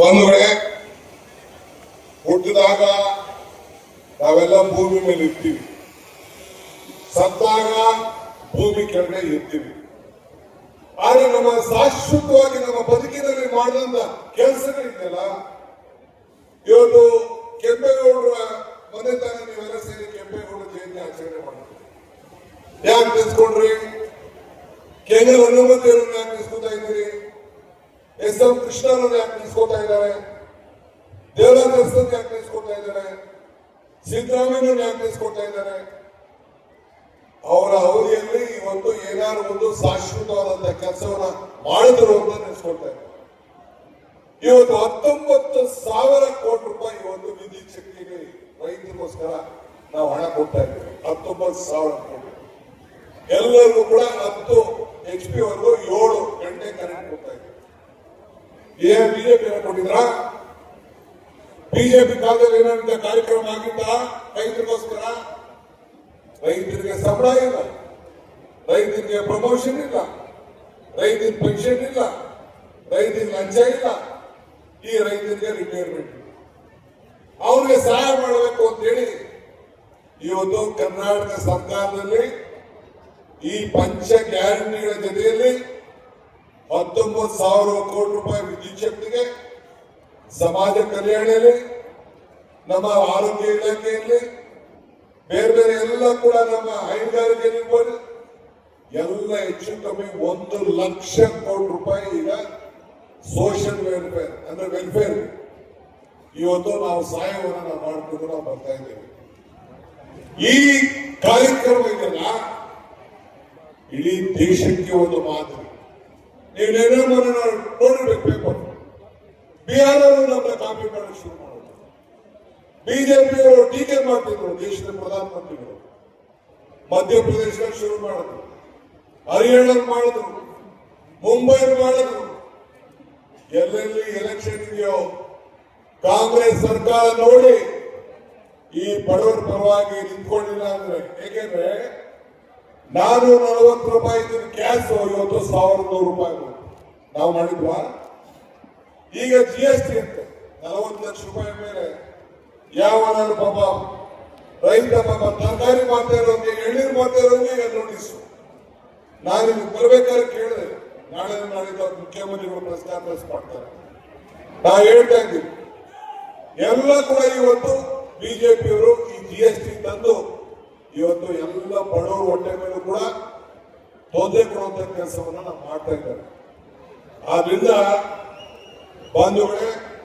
ಬಂಧುಗಳೇ ಹುಟ್ಟಿದಾಗ ನಾವೆಲ್ಲ ಭೂಮಿ ಮೇಲೆ ಇರ್ತೀವಿ. ಸತ್ತಾಗ ಭೂಮಿ ಕೆಳಗೆ ಇರ್ತೀವಿ. ಆದ್ರೆ ನಮ್ಮ ಶಾಶ್ವತವಾಗಿ ನಮ್ಮ ಬದುಕಿನಲ್ಲಿ ಮಾಡಿದಂತ ಕೆಲಸಗಳಿದೆಯಲ್ಲ ಇವತ್ತು ಕೆಂಪೇಗೌಡರ ಮನೆ ತಾನೇ ನೀವೆಲ್ಲ ಸೇರಿ ಕೆಂಪೇಗೌಡ ಜಯಂತಿ ಆಚರಣೆ ಮಾಡ್ತೀವಿ ಯಾಕೆ ತಿಳಿಸ್ಕೊಂಡ್ರಿ ಕೇಂದ್ರ ಅನುಮತಿಯನ್ನು ಯಾಕೆ ತಿಳ್ಕೊತಾ ಇದ್ದೀರಿ ಎಸ್ ಎಂ ಕೃಷ್ಣರನ್ನು ಯಾಕೆ ನಿಲ್ಸ್ಕೊತಾ ಇದ್ದಾರೆ? ದೇವರಾಜ ಅರಸನ್ ಯಾಕೆ ನಿಲ್ಸ್ಕೊತಾ ಇದ್ದಾರೆ? ಸಿದ್ದರಾಮಯ್ಯನ ಯಾಕೆ ನಿಲ್ಸ್ಕೊತಾ ಇದ್ದಾರೆ? ಅವರ ಅವಧಿಯಲ್ಲಿ ಇವತ್ತು ಏನಾದ್ರು ಒಂದು ಶಾಶ್ವತವಾದಂತ ಕೆಲಸವನ್ನ ಮಾಡಿದ್ರು ಅಂತ ನಿಲ್ಸ್ಕೊಳ್ತಾ ಇದ್ದಾರೆ. ಇವತ್ತು ಹತ್ತೊಂಬತ್ತು ಸಾವಿರ ಕೋಟಿ ರೂಪಾಯಿ ಇವತ್ತು ವಿದ್ಯುತ್ ಶಕ್ತಿಗೆ ರೈತರಿಗೋಸ್ಕರ ನಾವು ಹಣ ಕೊಡ್ತಾ ಇದ್ದೇವೆ. ಹತ್ತೊಂಬತ್ತು ಸಾವಿರ ಕೋಟಿ. ಎಲ್ಲರಿಗೂ ಕೂಡ ಹತ್ತು ಎಚ್ ಪಿ ವರ್ಗೂ ಏಳು ಗಂಟೆ ಕರೆಂಟ್ ಕೊಡ್ತಾ ಇದ್ದೇವೆ ಏನ್ ಬಿಜೆಪಿ ಕೊಟ್ಟಿದ್ರಾ? ಬಿಜೆಪಿ ಕಾಲದಲ್ಲಿ ಏನಂತ ಕಾರ್ಯಕ್ರಮ ಆಗಿದ್ದ ರೈತರಿಗೋಸ್ಕರ? ರೈತರಿಗೆ ಸಂಬಳ ಇಲ್ಲ. ರೈತರಿಗೆ ಪ್ರಮೋಷನ್ ಇಲ್ಲ. ರೈತರ ಪೆನ್ಷನ್ ಇಲ್ಲ. ರೈತರಿಗೆ ಲಂಚ ಇಲ್ಲ. ಈ ರೈತರಿಗೆ ರಿಟೈರ್ಮೆಂಟ್ ಅವ್ರಿಗೆ ಸಹಾಯ ಮಾಡಬೇಕು ಅಂತೇಳಿ ಇವತ್ತು ಕರ್ನಾಟಕ ಸರ್ಕಾರದಲ್ಲಿ ಈ ಪಂಚ ಗ್ಯಾರಂಟಿಗಳ ಜೊತೆಯಲ್ಲಿ ಹತ್ತೊಂಬತ್ತು ಸಾವಿರ ಕೋಟಿ ರೂಪಾಯಿ ವಿದ್ಯುತ್ ಶಕ್ತಿಗೆ, ಸಮಾಜ ಕಲ್ಯಾಣದಲ್ಲಿ ನಮ್ಮ ಆರೋಗ್ಯ ಇಲಾಖೆಯಲ್ಲಿ, ಬೇರೆ ಬೇರೆ ಎಲ್ಲ ಕೂಡ ನಮ್ಮ ಹೈನುಗಾರಿಕೆ ಇರ್ಬೋದು. ಎಲ್ಲ ಹೆಚ್ಚು ಕಮ್ಮಿ ಒಂದು ಲಕ್ಷ ಕೋಟಿ ರೂಪಾಯಿ ಈಗ ಸೋಷಿಯಲ್ ವೆಲ್ಫೇರ್ ಅಂದ್ರೆ ವೆಲ್ಫೇರ್ ಇವತ್ತು ನಾವು ಸಹಾಯವನ್ನು ನಾವು ಮಾಡಿಕೊಂಡು ನಾವು ಬರ್ತಾ ಇದ್ದೇವೆ. ಈ ಕಾರ್ಯಕ್ರಮ ಇದೆಲ್ಲ ಇಡೀ ದೇಶಕ್ಕೆ ಒಂದು ಮಾತು. ನೀವು ನೆನಪನ್ನು ನೋಡಿರ್ಬೇಕು ಪೇಪರ್ ಬಿಹಾರವರು ನಮ್ಮ ಕಾಪಿ ಮಾಡಕ್ಕೆ ಶುರು ಮಾಡೋದು. ಬಿಜೆಪಿಯವರು ಟೀಕೆ ಮಾಡ್ತಿದ್ರು ದೇಶದ ಪ್ರಧಾನಮಂತ್ರಿಗಳು. ಮಧ್ಯಪ್ರದೇಶದಲ್ಲಿ ಶುರು ಮಾಡಿದ್ರು. ಹರಿಯಾಣ ಮಾಡಿದ್ರು. ಮುಂಬೈ ಮಾಡಿದ್ರು. ಎಲ್ಲೆಲ್ಲಿ ಎಲೆಕ್ಷನ್ ಇದೆಯೋ, ಕಾಂಗ್ರೆಸ್ ಸರ್ಕಾರ ನೋಡಿ ಈ ಬಡವರ ಪರವಾಗಿ ನಿಂತ್ಕೊಂಡಿಲ್ಲ ಅಂದ್ರೆ, ಏಕೆಂದ್ರೆ ನಾನು ನಲವತ್ತು ರೂಪಾಯಿ ಕ್ಯಾಶ್ ಗ್ಯಾಸ್ ಇವತ್ತು ಸಾವಿರದ ನೂರು ರೂಪಾಯಿ. ನಾವು ಮಾಡಿದ್ವಾ? ಈಗ ಜಿ ಎಸ್ ಟಿ ಅಂತ ನಲವತ್ತು ಲಕ್ಷ ರೂಪಾಯಿ ಮೇಲೆ ಯಾವ ಪಾಪ ರೈತ ಪಾಪ ತರಕಾರಿ ಮಾಡ್ತಾ ಇರೋಂಗೆ, ಎಳ್ನೀರು ಮಾಡ್ತಾ ಇರೋಂಗೆ ಈಗ ನೋಟಿಸು ನಾನು ನಿಮ್ಗೆ ಬರ್ಬೇಕಾದ್ರೆ ಕೇಳಿದೆ. ನಾಳೆ ನಾಳಿದ್ದು ಮುಖ್ಯಮಂತ್ರಿಗಳು ಪ್ರೆಸ್ ಕಾನ್ಫರೆನ್ಸ್ ಮಾಡ್ತಾರೆ. ನಾ ಹೇಳ್ತಾ ಇದ್ದೀನಿ. ಎಲ್ಲ ಕೂಡ ಇವತ್ತು ಬಿಜೆಪಿಯವರು ಈ ಜಿ ಎಸ್ ಟಿ ತಂದು ಇವತ್ತು ಎಲ್ಲ ಬಡವರ ಹೊಟ್ಟೆ ಮೇಲೂ ಕೂಡ ತೊಂದರೆ ಕೊಡುವಂತ ಕೆಲಸವನ್ನ ನಾವು ಮಾಡ್ತಾ ಇದ್ದಾರೆ ಆದ್ರಿಂದ ಬಂಧುಗಳೇ